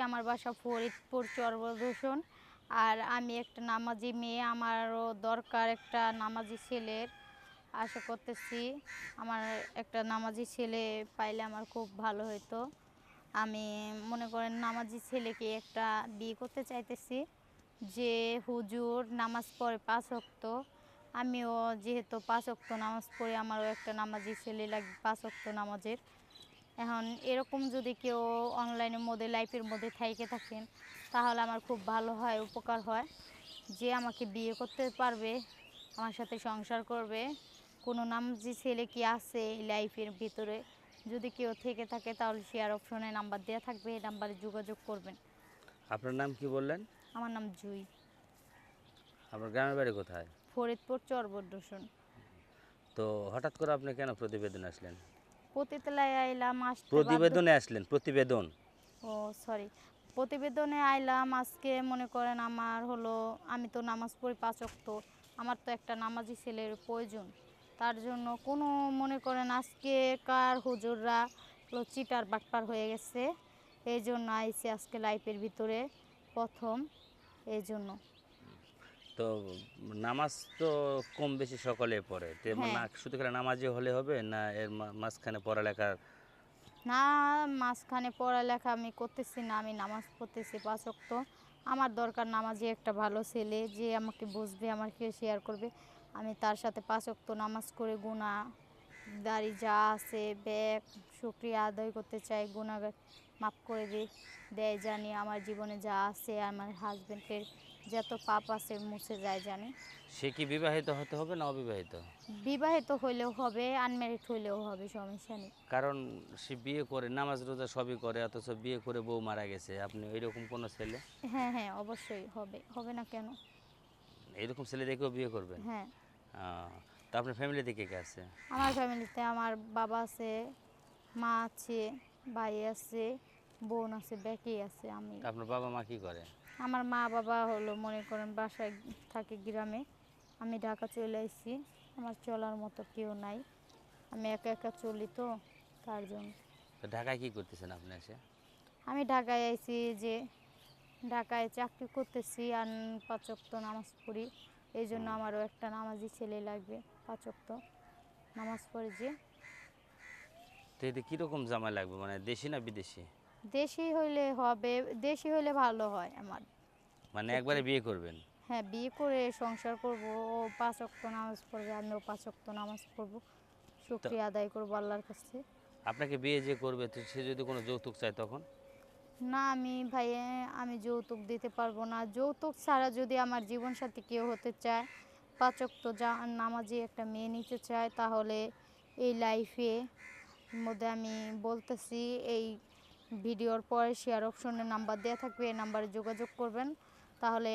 আমার বাসা ফরিদপুর চরবদূষণ। আর আমি একটা নামাজি মেয়ে, আমারও দরকার একটা নামাজি ছেলের। আশা করতেছি আমার একটা নামাজি ছেলে পাইলে আমার খুব ভালো হতো আমি মনে করেন নামাজি ছেলেকে একটা বিয়ে করতে চাইতেছি। যে হুজুর নামাজ পড়ে পাঁচ ওয়াক্ত। আমিও যেহেতু পাঁচ ওয়াক্ত নামাজ পড়ি, আমারও একটা নামাজি ছেলে লাগবে পাঁচ ওয়াক্ত নামাজের। এখন এরকম যদি কেউ অনলাইনের মধ্যে লাইফের মধ্যে থাইকে থাকেন তাহলে আমার খুব ভালো হয় উপকার হয়। যে আমাকে বিয়ে করতে পারবে আমার সাথে সংসার করবে কোনো নাম যে ছেলে কি আছে এই লাইফের ভিতরে যদি কেউ থেকে থাকে তাহলে শেয়ার অপশনে নাম্বার দেওয়া থাকবে এই নাম্বারে যোগাযোগ করবেন। আপনার নাম কি বললেন? আমার নাম জুই। আপনার গ্রামের বাড়ি কোথায়? ফরিদপুর চরবদ্দূষণ তো হঠাৎ করে আপনি কেন প্রতিবেদন আসলেন? পতিতলায় আইলাম আসতে প্রতিবেদনে আসলেন প্রতিবেদন। ও সরি প্রতিবেদনে আইলাম আজকে মনে করেন আমার হলো আমি তো নামাজ পড়ি পাঁচ ওয়াক্ত আমার তো একটা নামাজি ছেলের প্রয়োজন। তার জন্য কোনো মনে করেন আজকে কার হুজুররা হলো চিটার বাটপার হয়ে গেছে এই জন্য আইসি আজকে লাইফের ভিতরে প্রথম এই জন্য। তো নামাজ তো কম বেশি সকলে পড়ে। তো হ্যাঁ। না শুধু খেলে নামাজি হলে হবে না এর মাঝখানে পড়ালেখার? না মাঝখানে পড়ালেখা আমি করতেছি না আমি নামাজ পড়তেছি পাঁচ ওয়াক্ত। আমার দরকার নামাজি একটা ভালো ছেলে যে আমাকে বুঝবে আমাকে শেয়ার করবে। আমি তার সাথে পাঁচ ওয়াক্ত নামাজ করে গুণা দাড়ি যা আছে ব্যাগ শুক্রিয়া আদায় করতে চাই গুণা মাফ করে দিই দেয় জানি আমার জীবনে যা আছে আমার হাজব্যান্ডের যত পাপ আছে মুছে যায় জানি। সে কি বিবাহিত হতে হবে না অবিবাহিত? বিবাহিত হইলেও হবে আনম্যারিড হইলেও হবে সমস্যা নেই। কারণ সে বিয়ে করে নামাজ রোজা সবই করে অথচ বিয়ে করে বউ মারা গেছে। আপনি ওইরকম কোনো ছেলে? হ্যাঁ হ্যাঁ অবশ্যই হবে হবে না কেন? এইরকম ছেলে দেখেও বিয়ে করবেন হ্যাঁ। তো আপনার ফ্যামিলিতে কে কে আছে? আমার ফ্যামিলিতে আমার বাবা আছে মা আছে ভাই আছে। বোন আছে বেকি আছে আমি। আপনার বাবা মা কি করে? আমার মা বাবা হলো মনে করেন বাসায় থাকে গ্রামে। আমি ঢাকা চলে আসছি আমার চলার মতো কেউ নাই। আমি একা একা চলি তো তার জন্য। তো ঢাকায় কি করতেছেন আপনি এসে? আমি ঢাকায় আইছি যে ঢাকায় চাকরি করতেছি আর পাঁচক্ত নামাজ পড়ি। এই জন্য আমারও একটা নামাজি ছেলে লাগবে পাঁচক্ত নামাজ পড়ে যে। তো এতে কীরকম জামা লাগবে মানে দেশি না বিদেশি? দেশি হইলে হবে দেশি হইলে ভালো হয় আমার। মানে একবারে বিয়ে করবেন? হ্যাঁ বিয়ে করে সংসার করব ও পাঁচ অক্ত নামাজ পড়বে আমিও পাঁচ অক্ত নামাজ পড়ব। শুক্রিয়া আদায় করব আল্লাহর কাছে। আপনাকে বিয়ে যে করবে তো সে যদি কোনো যৌতুক চায় তখন? না আমি ভাই আমি যৌতুক দিতে পারব না। যৌতুক ছাড়া যদি আমার জীবন সাথী কেউ হতে চায় পাচক তো যা নামাজি একটা মেয়ে নিতে চায় তাহলে এই লাইফে মধ্যে আমি বলতেছি এই ভিডিওর পরে শেয়ার অপশনে নাম্বার দেওয়া থাকবে এই নাম্বারে যোগাযোগ করবেন তাহলে